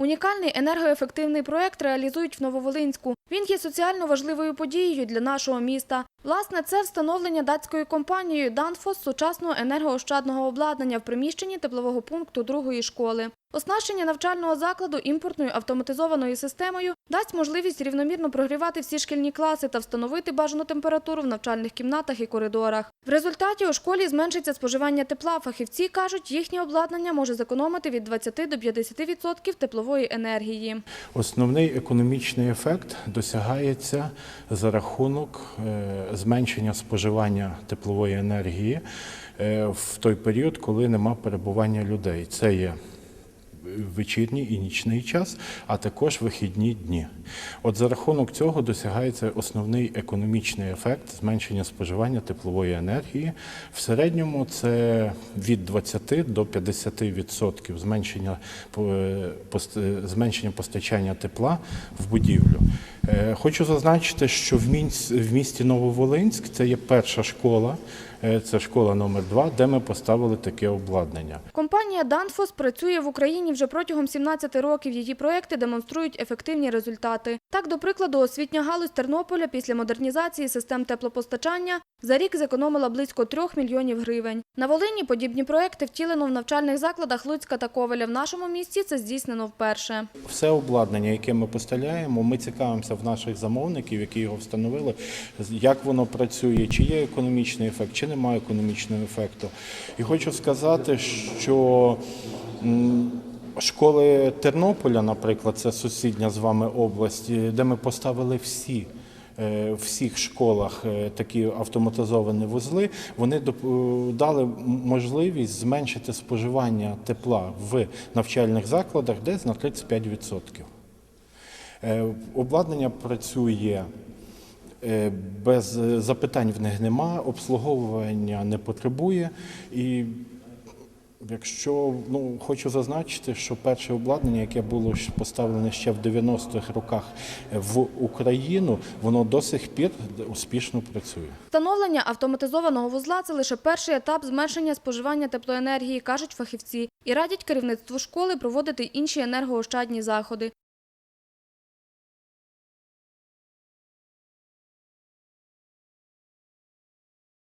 Унікальний енергоефективний проект реалізують в Нововолинську. Він є соціально важливою подією для нашого міста. Власне, це встановлення датською компанією «Данфос» сучасного енергоощадного обладнання в приміщенні теплового пункту другої школи. Оснащення навчального закладу імпортною автоматизованою системою дасть можливість рівномірно прогрівати всі шкільні класи та встановити бажану температуру в навчальних кімнатах і коридорах. В результаті у школі зменшиться споживання тепла. Фахівці кажуть, їхнє обладнання може зекономити від 20 до 50% теплової енергії. Основний економічний ефект досягається за рахунок е, зменшення споживання теплової енергії е, в той період, коли нема перебування людей. Це є вечірній і нічний час, а також вихідні дні. От за рахунок цього досягається основний економічний ефект зменшення споживання теплової енергії. В середньому це від 20 до 50% зменшення, е, зменшення постачання тепла в будівлю. Е, Хочу зазначити, що в міс- в місті Нововолинськ це є перша школа, е, це школа номер 2 де ми поставили таке обладнання. Компанія «Данфос» працює в Україні вже протягом 17 років. Її проекти демонструють ефективні результати. Так, до прикладу, освітня галузь Тернополя після модернізації систем теплопостачання за рік зекономила близько 3 мільйонів гривень. На Волині подібні проекти втілено в навчальних закладах Луцька та Ковеля. В нашому місті це здійснено вперше. Все обладнання, яке ми поставляємо, ми цікавимося в наших замовників, які його встановили, як воно працює, чи є економічний ефект, чи немає економічного ефекту. І хочу сказати, що школи Тернополя, наприклад, це сусідня з вами область, де ми поставили всі. е, В всіх школах е, такі автоматизовані вузли, вони дали можливість зменшити споживання тепла в навчальних закладах десь на 35%. Е, Обладнання працює е, без е, запитань в них нема, обслуговування не потребує. І якщо ну, хочу зазначити, що перше обладнання, яке було поставлене ще в 90-х роках в Україну, воно до сих пір успішно працює. Встановлення автоматизованого вузла – це лише перший етап зменшення споживання теплоенергії, кажуть фахівці. І радять керівництву школи проводити інші енергоощадні заходи.